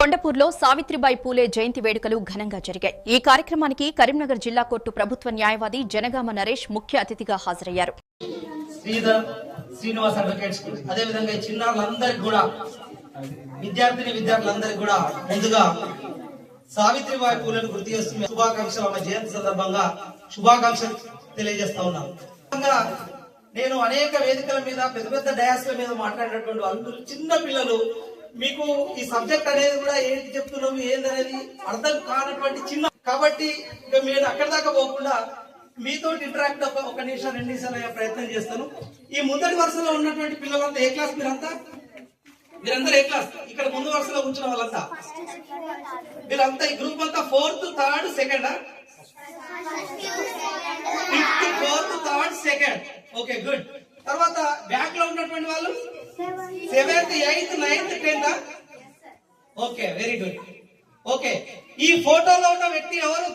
కొండపూర్లో సావిత్రిబాయి పూలే జయంతి వేడుకలు ఘనంగా జరిగాయి. ఈ కార్యక్రమానికి కరీంనగర్ జిల్లా కోర్టు ప్రభుత్వ న్యాయవాది జనగామ నరేష్ ముఖ్య అతిథిగా హాజరయ్యారు. శ్రీనివాస్ అడ్వకేట్స్ అదే విధంగా చిన్నారులందరికీ కూడా విద్యార్థిని విద్యార్థులందరికీ కూడా ముందుగా సావిత్రిబాయి పూలను గుర్తు చేస్తున్న శుభాకాంక్షలు. ఆమె జయంతి సందర్భంగా శుభాకాంక్షలు తెలియజేస్తా ఉన్నాను నేను అనేక వేదికల మీద పెద్ద పెద్ద డయాస్ల మీద మాట్లాడినటువంటి వాళ్ళు చిన్న పిల్లలు మీకు ఈ సబ్జెక్ట్ అనేది కూడా ఏంటి చెప్తున్నాము ఏందనేది అర్థం కానటువంటి చిన్న కాబట్టి ఇక మీరు అక్కడి దాకా పోకుండా మీతో ఇంటరాక్ట్ ఒక ఒక నిమిషం రెండు నిమిషాలు అయ్యే ప్రయత్నం చేస్తాను. ఈ ముందటి వరుసలో ఉన్నటువంటి పిల్లలంతా ఏ క్లాస్ మీరంతా? మీరందరూ ఏ క్లాస్ ఇక్కడ ముందు వరుసలో కూర్చున్న వాళ్ళంతా? మీరంతా ఈ గ్రూప్ అంతా fourth third second fifth fourth third second okay good తర్వాత బ్యాక్లో ఉన్నటువంటి వాళ్ళు? Seventh eighth ninth tenth okay very good okay ఈ ఫోటోలో ఉన్న వ్యక్తి ఎవరు?